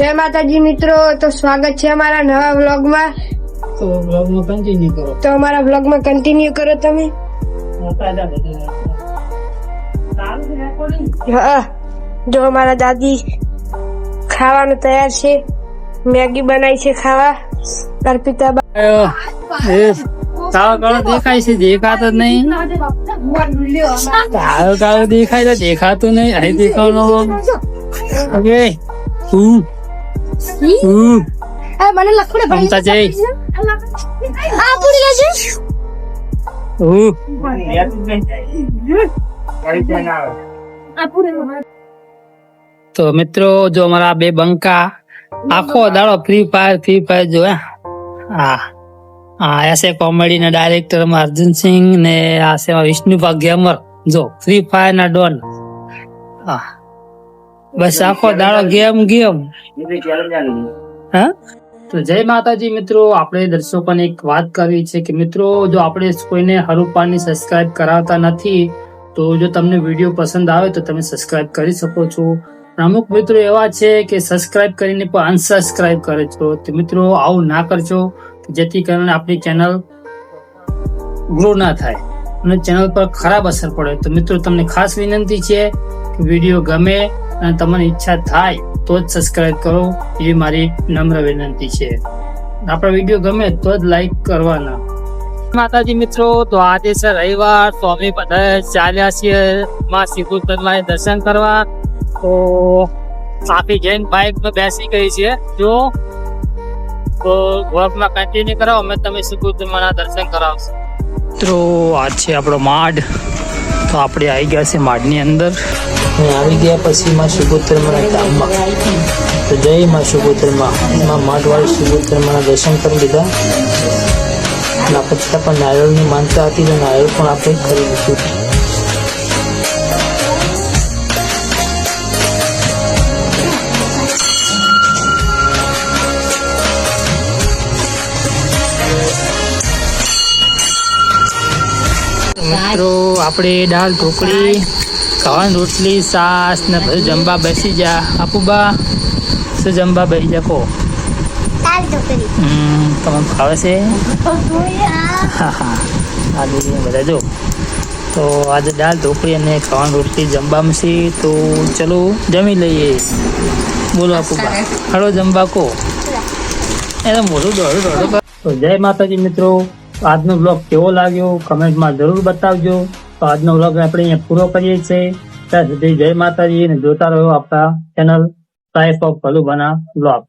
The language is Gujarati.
જય માતાજી મિત્રો તો સ્વાગત છે અમારા નવા વ્લોગમાં. તો વ્લોગમાં કન્ટિન્યુ કરો. તો અમારા વ્લોગમાં કન્ટિન્યુ કરો તમે. હા જો અમારા દાદી ખાવાનું તૈયાર છે. મેગી બનાવી છે ખાવા. અર્પિતા કાળો કાળો દેખાય છે દેખાતો જ નહીં. કાળો કાળો દેખાય તો દેખાતું નહીં. અહીં દેખાવાનું ઓકે. હું હું મને લખડે મમતા જય આ પૂરી છે હું તો મિત્રો જો અમારા બે બંકા આખો દાડો ફ્રી ફાયર ફ્રી ફાયર જો હે. હા હા એસે કોમેડી ના ડાયરેક્ટર અર્જુન સિંહ ને આ છે વિષ્ણુભા ગેમર જો ફ્રી ફાયર ના ડોન. હા બસ આખો દાડો ગેમ ગેમ. હા? તો જય માતાજી મિત્રો આપણે દર્શકોને એક વાત કરવી છે કે મિત્રો જો આપણે કોઈને હરુપાની સબસ્ક્રાઇબ કરાવતા નથી તો જો તમને વીડિયો પસંદ આવે તો તમે સબસ્ક્રાઇબ કરી શકો છો. અમુક મિત્રો એવા છે કે સબસ્ક્રાઇબ કરીને પણ અનસબસ્ક્રાઇબ કરે છો. તો મિત્રો આવું ના કરજો જેથી કરીને આપણી ચેનલ ગ્રો ના થાય અને ચેનલ પર ખરાબ અસર પડે. તો મિત્રો તમને ખાસ વિનંતી છે કે વીડિયો ગમે અને તમને ઈચ્છા થાય તો જ સબસ્ક્રાઇબ કરો. એવી મારી નમ્ર વિનંતી છે. આપણા વીડિયો ગમે તો જ લાઈક કરવાના. માતાજી મિત્રો તો આજે છે રવિવાર. તો અમે બધા ચાલ્યા છીએ માં શ્રીકૃષ્ણમાં દર્શન કરવા. તો આપી જૈન બાઇકમાં બેસી ગઈ છે જો તો વર્કમાં કન્ટિન્યુ કરો. અમે તમે શ્રીકૃષ્ણના દર્શન કરાવશો. મિત્રો આજ છે આપણો માડ તો આપણે આવી ગયા છે માડની અંદર. આવી ગયા પછી માં સુગોત્રમાના ધામમાં. તો જય માં સુગોત્રમાં એમાં માઠવાળી સુગોત્રમાના દર્શન કરી લીધા. અને પછી પણ નારિયેળની માનતા હતી, તો નારિયેળ પણ આપણે કરી મિત્રો આપણે દાળ ઢોકળી ખાવાની રોટલી સાસ ને પછી જમવા બેસી જા આપુબા શું જમવા બેસી જા કહો? તમને ફાવે છે? હા હા. આ બધા જો. તો આજે દાળ ઢોકળી અને ખાવાની રોટલી જમવામાં છે તો ચલો જમી લઈએ. બોલો આપુબા હળો જમવા કહો. એને મોઢું દોડું દોડું. તો જય માતાજી મિત્રો. આજનો બ્લોગ કેવો લાગ્યો? કમેન્ટમાં જરૂર બતાવજો. તો આજનો બ્લોગ આપણે અહીંયા પૂરો કરીએ છીએ. ત્યાં સુધી જય માતાજી અને જોતા રહ્યો આપણા ચેનલ લાઈફ ઓફ ભલુભાના બ્લોગ